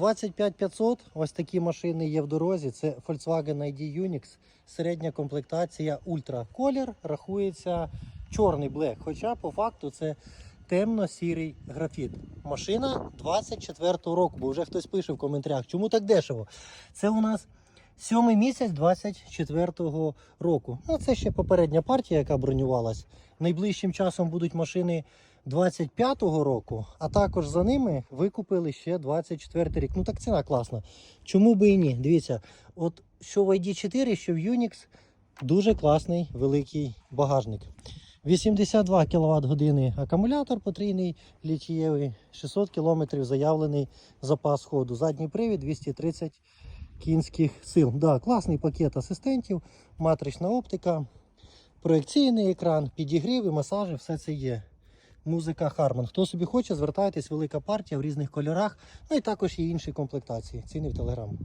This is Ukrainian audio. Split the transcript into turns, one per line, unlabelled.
25500, ось такі машини є в дорозі. Це Volkswagen ID Unix, середня комплектація Ultra. Колір рахується чорний блек, хоча по факту це темно-сірий графіт. Машина 24-го року, бо вже хтось пише в коментарях, чому так дешево. Це у нас сьомий місяць 24-го року. Ну, це ще попередня партія, яка бронювалась. Найближчим часом будуть машини 25-го року, а також за ними викупили ще 24 рік. Ну так ціна класна. Чому би і ні? Дивіться, от що в ID4, що в Unix, дуже класний великий багажник. 82 кВт години акумулятор потрійний літієвий, 600 км заявлений запас ходу. Задній привід 230 кінських сил. Да, класний пакет асистентів, матрична оптика, проекційний екран, підігріви, масажі, все це є. Музика Harman. Хто собі хоче, звертайтесь, велика партія в різних кольорах. Ну і також є інші комплектації. Ціни в телеграм.